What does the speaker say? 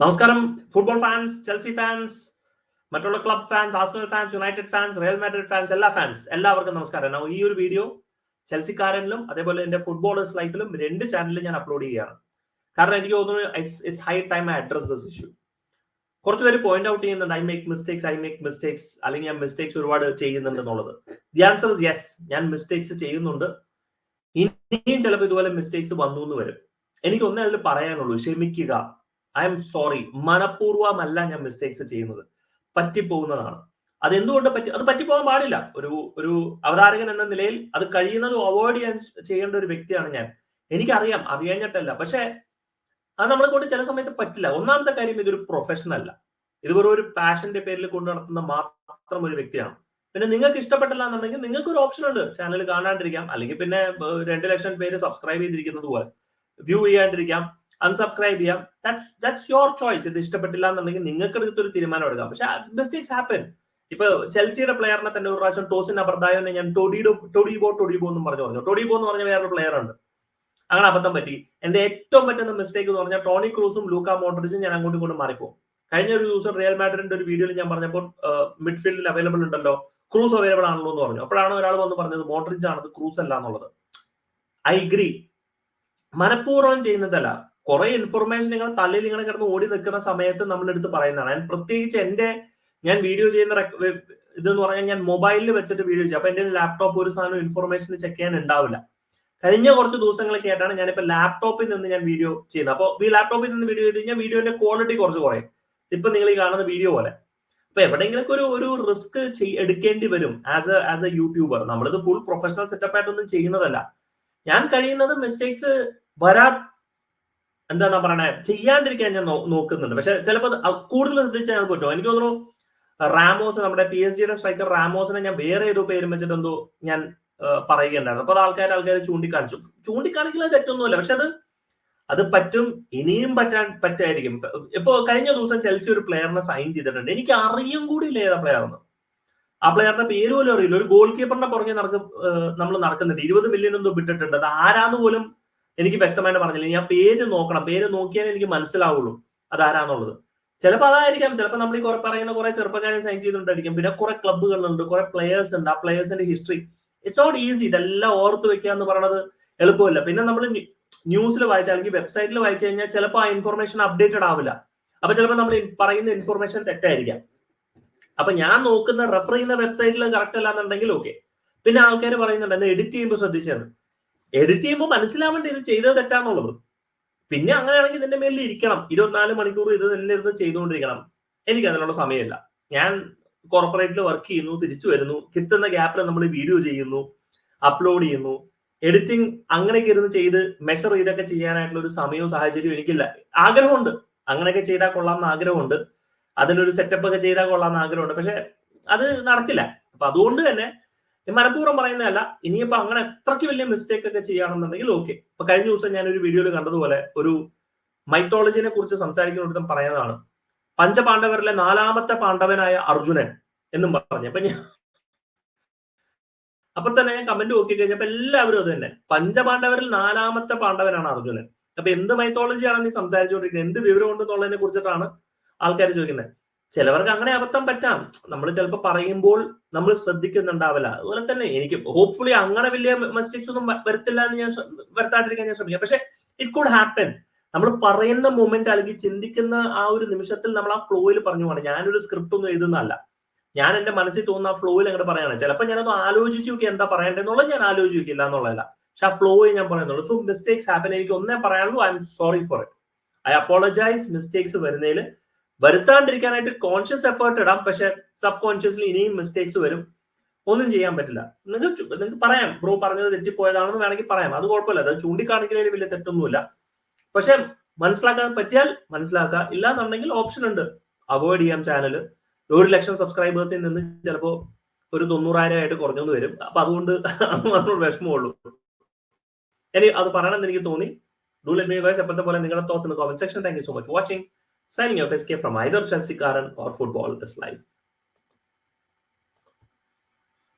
നമസ്കാരം. Football fans Chelsea fans മറ്റുള്ള club fans Arsenal fans United fans Real Madrid fans എല്ലാ fans എല്ലാവർക്കും നമസ്കാരം. ഈ ഒരു വീഡിയോ ചെൽസിക്കാരനിലും അതേപോലെ എന്റെ ഫുട്ബോളേഴ്സ് ലൈഫിലും രണ്ട് ചാനലിലും ഞാൻ അപ്ലോഡ് ചെയ്യുകയാണ്. കാരണം എനിക്ക് തോന്നുന്നു it's high time I address this issue കുറച്ച് പേര് പോയിന്റ് ഔട്ട് ചെയ്യുന്നുണ്ട് I make mistakes I make mistakes അല്ലെങ്കിൽ ഞാൻ മിസ്റ്റേക്സ് ഒരുപാട് ചെയ്യുന്നുണ്ട് എന്നുള്ളത്. ദി ആൻസർ ഇസ് യെസ് ഞാൻ മിസ്റ്റേക്സ് ചെയ്യുന്നുണ്ട്. ഇനിയും ചിലപ്പോൾ ഇതുപോലെ മിസ്റ്റേക്സ് വന്നു എന്ന് വരും. എനിക്ക് ഒന്നേ അതിൽ പറയാനുള്ളൂ ക്ഷമിക്കുക. ഐ എം സോറി മനഃപൂർവമല്ല ഞാൻ മിസ്റ്റേക്സ് ചെയ്യുന്നത്. പറ്റിപ്പോകുന്നതാണ്. അത് എന്തുകൊണ്ട് പറ്റി? അത് പറ്റിപ്പോകാൻ പാടില്ല. ഒരു ഒരു അവതാരകൻ എന്ന നിലയിൽ അത് കഴിയുന്നത് അവോയ്ഡ് ചെയ്യാൻ ചെയ്യേണ്ട ഒരു വ്യക്തിയാണ് ഞാൻ. എനിക്കറിയാം. അറിയാഞ്ഞിട്ടല്ല പക്ഷേ അത് നമ്മളെ കൊണ്ട് ചില സമയത്ത് പറ്റില്ല. ഒന്നാമത്തെ കാര്യം ഇതൊരു പ്രൊഫഷൻ അല്ല. ഇത് വെറും ഒരു പാഷന്റെ പേരിൽ കൊണ്ട് നടത്തുന്ന മാത്രം ഒരു വ്യക്തിയാണ്. പിന്നെ നിങ്ങൾക്ക് ഇഷ്ടപ്പെട്ടില്ല എന്നുണ്ടെങ്കിൽ നിങ്ങൾക്ക് ഒരു ഓപ്ഷൻ ഉണ്ട്. ചാനൽ കാണാണ്ടിരിക്കാം. അല്ലെങ്കിൽ പിന്നെ രണ്ട് ലക്ഷം പേര് സബ്സ്ക്രൈബ് ചെയ്തിരിക്കുന്നത് പോലെ. വ്യൂ ചെയ്യാണ്ടിരിക്കാം. അൺസബ്സ്ക്രൈബ് ചെയ്യാം. ദാറ്റ്സ് ദാറ്റ്സ് യുവർ ചോയ്സ് ഇത് ഇഷ്ടപ്പെട്ടില്ല എന്നുണ്ടെങ്കിൽ നിങ്ങൾക്ക് എടുത്തൊരു തീരുമാനം എടുക്കാം. പക്ഷെ മിസ്റ്റേക്സ് ഹാപ്പൻ ഇപ്പൊ ചെൽസിയുടെ പ്ലെയറിനെ തന്നെ ഒരു പ്രാവശ്യം ടോസിൻ അബർദായോനെ ഞാൻ ടൊഡിഡോ ടൊഡിബോ ടൊഡിബോ എന്നും പറഞ്ഞു പറഞ്ഞു. ടൊഡിബോ എന്ന് പറഞ്ഞ വേറൊരു പ്ലെയർ ഉണ്ട്. അങ്ങനെ അബദ്ധം പറ്റി. എന്റെ ഏറ്റവും പറ്റുന്ന മിസ്റ്റേക്ക് എന്ന് പറഞ്ഞാൽ ടോണി ക്രൂസും ലൂക്ക മോട്ടറിച്ചും ഞാൻ അങ്ങോട്ടും ഇങ്ങോട്ടും മാറിപ്പോകും കഴിഞ്ഞ ഒരു ദിവസം റിയൽ മാഡ്രിഡിന്റെ ഒരു വീഡിയോയിൽ ഞാൻ പറഞ്ഞപ്പോൾ മിഡ്ഫീൽഡിൽ അവൈലബിൾ ഉണ്ടല്ലോ. ക്രൂസ് അവൈലബിൾ ആണല്ലോ എന്ന് പറഞ്ഞു. അപ്പോഴാണ് ഒരാൾ വന്ന് പറഞ്ഞത് മോട്ടറിച്ച് ആണത് ക്രൂസ് അല്ല എന്നുള്ളത്. ഐ ഗ്രി മനഃപൂർവം ചെയ്യുന്നതല്ല. കുറെ ഇൻഫർമേഷൻ നിങ്ങൾ തലയിൽ ഇങ്ങനെ കിടന്ന് ഓടി നിൽക്കുന്ന സമയത്ത് നമ്മളെടുത്ത് പറയുന്നതാണ്. ഞാൻ പ്രത്യേകിച്ച് എന്റെ ഞാൻ വീഡിയോ ചെയ്യുന്ന ഇതെന്ന് പറഞ്ഞാൽ ഞാൻ മൊബൈലിൽ വെച്ചിട്ട് വീഡിയോ ചെയ്യും. അപ്പൊ എന്റെ ലാപ്ടോപ്പ് ഒരു സാധനം ഇൻഫർമേഷൻ ചെക്ക് ചെയ്യാൻ ഉണ്ടാവില്ല. കഴിഞ്ഞ കുറച്ച് ദിവസങ്ങളൊക്കെ ആയിട്ടാണ് ഞാനിപ്പോ ലാപ്ടോപ്പിൽ നിന്ന് ഞാൻ വീഡിയോ ചെയ്യുന്നത്. അപ്പോൾ ഈ ലാപ്ടോപ്പിൽ നിന്ന് വീഡിയോ ചെയ്ത് കഴിഞ്ഞാൽ വീഡിയോന്റെ ക്വാളിറ്റി കുറച്ച് കുറയും. ഇപ്പൊ നിങ്ങൾ ഈ കാണുന്ന വീഡിയോ പോലെ. അപ്പൊ എവിടെയെങ്കിലൊക്കെ ഒരു ഒരു റിസ്ക് എടുക്കേണ്ടി വരും as a as a YouTuber നമ്മളിത് ഫുൾ പ്രൊഫഷണൽ സെറ്റപ്പ് ആയിട്ടൊന്നും ചെയ്യുന്നതല്ല. ഞാൻ കഴിയുന്നത് മിസ്റ്റേക്സ് വരാ എന്താണ് പറയണേ? ചെയ്യാണ്ടിരിക്കാൻ ഞാൻ നോക്കുന്നുണ്ട്. പക്ഷെ ചിലപ്പോൾ കൂടുതൽ ശ്രദ്ധിച്ചാൽ ഞങ്ങൾക്ക് പറ്റും എനിക്ക് തോന്നുന്നു റാമോസ് നമ്മുടെ പി എസ് ജിയുടെ സ്ട്രൈക്കർ റാമോസിനെ ഞാൻ വേറെ ഏതോ പേരും വെച്ചിട്ട് എന്തോ ഞാൻ പറയുകയുണ്ടായിരുന്നു. അപ്പൊ അത് ആൾക്കാർ ആൾക്കാർ ചൂണ്ടിക്കാണിച്ചു. ചൂണ്ടിക്കാണിക്കുന്നത് തെറ്റൊന്നുമില്ല. പക്ഷെ അത് അത് പറ്റും ഇനിയും പറ്റാൻ പറ്റായിരിക്കും. ഇപ്പൊ കഴിഞ്ഞ ദിവസം ചെൽസി ഒരു പ്ലെയറിനെ സൈൻ ചെയ്തിട്ടുണ്ട്. എനിക്ക് അറിയും കൂടി ഇല്ല ഏതാ പ്ലെയർന്ന് ആ പ്ലെയറിന്റെ പേര് പോലും അറിയില്ല. ഒരു ഗോൾ കീപ്പറിന്റെ പുറകെ നടക്കും നമ്മൾ നടക്കുന്നുണ്ട്. ഇരുപത് മില്യൺ എന്തോ വിട്ടിട്ടുണ്ട്. അത് ആരാന്ന് പോലും എനിക്ക് വ്യക്തമായിട്ട് പറഞ്ഞില്ല. ഞാൻ പേര് നോക്കണം. പേര് നോക്കിയാൽ എനിക്ക് മനസ്സിലാവുള്ളൂ അതാരാന്നുള്ളത്. ചിലപ്പോൾ അതായിരിക്കാം. ചിലപ്പോൾ നമ്മൾ ഈ കുറെ പറയുന്ന കുറെ ചെറുപ്പക്കാരെ സൈൻ ചെയ്തിട്ടുണ്ടായിരിക്കും പിന്നെ കുറെ ക്ലബ്ബുകളുണ്ട് കുറെ പ്ലെയേഴ്സ് ഉണ്ട്. ആ പ്ലെയേഴ്സിന്റെ ഹിസ്റ്ററി ഇറ്റ്സ് നോട്ട് ഈസി ഇതെല്ലാം ഓർത്ത് വെക്കുക എന്ന് പറയുന്നത് എളുപ്പമല്ല. പിന്നെ നമ്മൾ ന്യൂസിൽ വായിച്ചാൽ അല്ലെങ്കിൽ വെബ്സൈറ്റിൽ വായിച്ചു കഴിഞ്ഞാൽ ചിലപ്പോൾ ആ ഇൻഫർമേഷൻ അപ്ഡേറ്റഡ് ആവില്ല. അപ്പൊ ചിലപ്പോൾ നമ്മൾ പറയുന്ന ഇൻഫർമേഷൻ തെറ്റായിരിക്കാം. അപ്പൊ ഞാൻ നോക്കുന്ന റെഫർ ചെയ്യുന്ന വെബ്സൈറ്റിൽ കറക്റ്റ് അല്ലാന്നുണ്ടെങ്കിൽ ഓക്കെ പിന്നെ ആൾക്കാർ പറയുന്നുണ്ട് എഡിറ്റ് ചെയ്യുമ്പോൾ ശ്രദ്ധിച്ചാണ് എഡിറ്റ് ചെയ്യുമ്പോൾ മനസ്സിലാവേണ്ട ഇത് ചെയ്തത് തെറ്റാന്നുള്ളത്. പിന്നെ അങ്ങനെയാണെങ്കിൽ ഇതിന്റെ മേലിൽ ഇരിക്കണം. ഇരുപത്തിനാല് മണിക്കൂർ ഇത് തന്നെ ഇരുന്ന് ചെയ്തുകൊണ്ടിരിക്കണം. എനിക്ക് അതിനുള്ള സമയമില്ല. ഞാൻ കോർപ്പറേറ്റിൽ വർക്ക് ചെയ്യുന്നു തിരിച്ചു വരുന്നു. കിട്ടുന്ന ഗ്യാപ്പിൽ നമ്മൾ വീഡിയോ ചെയ്യുന്നു അപ്ലോഡ് ചെയ്യുന്നു. എഡിറ്റിംഗ് അങ്ങനെയൊക്കെ ഇരുന്ന് ചെയ്ത് മെഷർ ചെയ്തൊക്കെ ചെയ്യാനായിട്ടുള്ള ഒരു സമയവും സാഹചര്യവും എനിക്കില്ല. ആഗ്രഹമുണ്ട്. അങ്ങനെയൊക്കെ ചെയ്താൽ കൊള്ളാമെന്ന് ആഗ്രഹമുണ്ട് അതിനൊരു സെറ്റപ്പ് ഒക്കെ ചെയ്താൽ കൊള്ളാമെന്ന് ആഗ്രഹമുണ്ട് പക്ഷെ അത് നടക്കില്ല. അപ്പൊ അതുകൊണ്ട് തന്നെ മനഃപൂർവം പറയുന്നതല്ല. ഇനിയിപ്പോ അങ്ങനെ അത്രയ്ക്ക് വലിയ മിസ്റ്റേക്ക് ഒക്കെ ചെയ്യാണെന്നുണ്ടെങ്കിൽ ഓക്കെ ഇപ്പൊ കഴിഞ്ഞ ദിവസം ഞാൻ ഒരു വീഡിയോയിൽ കണ്ടതുപോലെ ഒരു മൈത്തോളജിനെ കുറിച്ച് സംസാരിക്കുന്നിടത്തും പറയുന്നതാണ്. പഞ്ചപാണ്ഡവരിലെ നാലാമത്തെ പാണ്ഡവനായ അർജുനൻ എന്നും പറഞ്ഞു. അപ്പൊ ഞാൻ അപ്പൊ തന്നെ ഞാൻ കമന്റ് നോക്കി കഴിഞ്ഞപ്പോ എല്ലാവരും അത് തന്നെ. പഞ്ചപാണ്ഡവരിൽ നാലാമത്തെ പാണ്ഡവനാണ് അർജുനൻ. അപ്പൊ എന്ത് മൈത്തോളജിയാണ് നീ സംസാരിച്ചുകൊണ്ടിരിക്കുന്നത്? എന്ത് വിവരം ഉണ്ടെന്നുള്ളതിനെ കുറിച്ചിട്ടാണ് ആൾക്കാർ ചോദിക്കുന്നത്. ചിലവർക്ക് അങ്ങനെ അബദ്ധം പറ്റാം. നമ്മൾ ചിലപ്പോൾ പറയുമ്പോൾ നമ്മൾ ശ്രദ്ധിക്കുന്നുണ്ടാവില്ല. അതുപോലെ തന്നെ എനിക്ക് ഹോപ്പ്ഫുള്ളി അങ്ങനെ വലിയ മിസ്റ്റേക്സ് ഒന്നും വരത്തില്ല എന്ന് ഞാൻ വരുത്താണ്ടിരിക്കാൻ ഞാൻ ശ്രമിക്കാം. പക്ഷെ ഇറ്റ് കുഡ് ഹാപ്പൻ നമ്മൾ പറയുന്ന മൊമെന്റ് അല്ലെങ്കിൽ ചിന്തിക്കുന്ന ആ ഒരു നിമിഷത്തിൽ നമ്മൾ ആ ഫ്ലോയിൽ പറഞ്ഞു പോകണം. ഞാനൊരു സ്ക്രിപ്റ്റ് ഒന്നും എഴുതുന്നതല്ല. ഞാൻ എന്റെ മനസ്സിൽ തോന്നുന്ന ആ ഫ്ലോയിൽ അങ്ങോട്ട് പറയാണ്. ചിലപ്പോൾ ഞാനത് ആലോചിച്ച് നോക്കി എന്താ പറയേണ്ടതെന്നുള്ളത് ഞാൻ ആലോചിക്കില്ല എന്നുള്ളതല്ല. പക്ഷെ ആ ഫ്ലോയിൽ ഞാൻ പറയുന്നുള്ളൂ. സോ മിസ്റ്റേക്സ് ഹാപ്പൻ എനിക്ക് ഒന്നേ പറയാനുള്ളൂ. I'm sorry for it I apologise mistakes വരുന്നതിൽ വരുത്താണ്ടിരിക്കാനായിട്ട് കോൺഷ്യസ് എഫേർട്ട് ഇടാം. പക്ഷെ സബ് കോൺഷ്യസ്ലി ഇനിയും മിസ്റ്റേക്സ് വരും. ഒന്നും ചെയ്യാൻ പറ്റില്ല. നിങ്ങൾക്ക് നിങ്ങൾക്ക് പറയാം. ബ്രോ പറഞ്ഞത് തെറ്റിപ്പോയതാണെന്ന് വേണമെങ്കിൽ പറയാം. അത് കുഴപ്പമില്ല. അത് ചൂണ്ടിക്കാണിക്കുന്നതിൽ വലിയ തെറ്റൊന്നുമില്ല. പക്ഷെ മനസ്സിലാക്കാൻ പറ്റിയാൽ മനസ്സിലാക്കുക. ഇല്ലാന്നുണ്ടെങ്കിൽ ഓപ്ഷൻ ഉണ്ട്. അവോയ്ഡ് ചെയ്യാം ചാനൽ ഒരു ലക്ഷം സബ്സ്ക്രൈബേഴ്സിൽ നിന്ന് ചിലപ്പോൾ ഒരു തൊണ്ണൂറായിരം ആയിട്ട് കുറഞ്ഞു വരും. അപ്പൊ അതുകൊണ്ട് അതിനോട് വിഷമമുള്ളൂ. ഇനി അത് പറയണമെന്ന് എനിക്ക് തോന്നി. ഡൂലെ എപ്പോഴത്തെ പോലെ നിങ്ങളുടെ thoughts comment section thank you so much watching Signing off SK from either Chelsea Karan or Football is Live.